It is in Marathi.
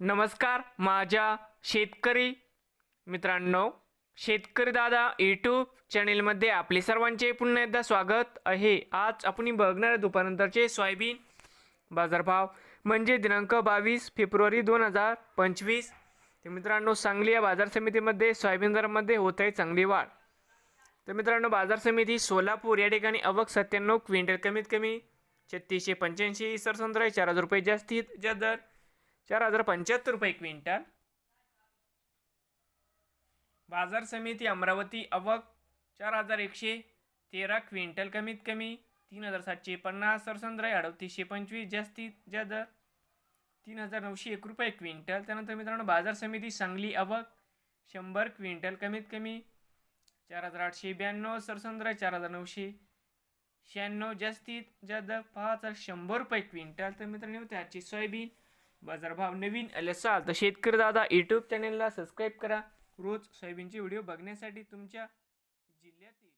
नमस्कार माझ्या शेतकरी मित्रांनो शेतकरी दादा यूट्यूब चॅनेलमध्ये आपले सर्वांचे पुन्हा एकदा स्वागत आहे. आज आपण बघणार आहे दुपारनंतरचे सोयाबीन बाजारभाव म्हणजे दिनांक बावीस फेब्रुवारी दोन हजार पंचवीस. तर मित्रांनो सांगली या बाजार समितीमध्ये सोयाबीन दरामध्ये होत आहे चांगली वाढ. तर मित्रांनो बाजार समिती सोलापूर या ठिकाणी अवक सत्त्याण्णव क्विंटल कमीत कमी छत्तीसशे पंच्याऐंशी सरसंत्र आहे चार हजार रुपये जास्तीत जास्त दर. चार हजार पंच्याहत्तर रुपये क्विंटल. बाजार समिती अमरावती अवक चार हजार एकशे तेरा क्विंटल कमीत कमी तीन हजार सातशे पन्नास सरसंद्र अडतीसशे पंचवीस जास्तीत जास्त दर तीन हजार नऊशे एक रुपये क्विंटल. त्यानंतर मित्रांनो बाजार समिती सांगली अवक शंभर क्विंटल कमीत कमी चार हजार आठशे ब्याण्णव सरसंद्र चार हजार नऊशे शहाण्णव जास्तीत जास्त दर पाच हजार शंभर रुपये क्विंटल. तर मित्रांनो त्याची सोयाबीन बाजारभाव नवीन आले असाल तर शेतकरी दादा यूट्यूब चॅनेलला सबस्क्राईब करा. रोज सोयाबीनचे व्हिडिओ बघण्यासाठी तुमच्या जिल्ह्यातील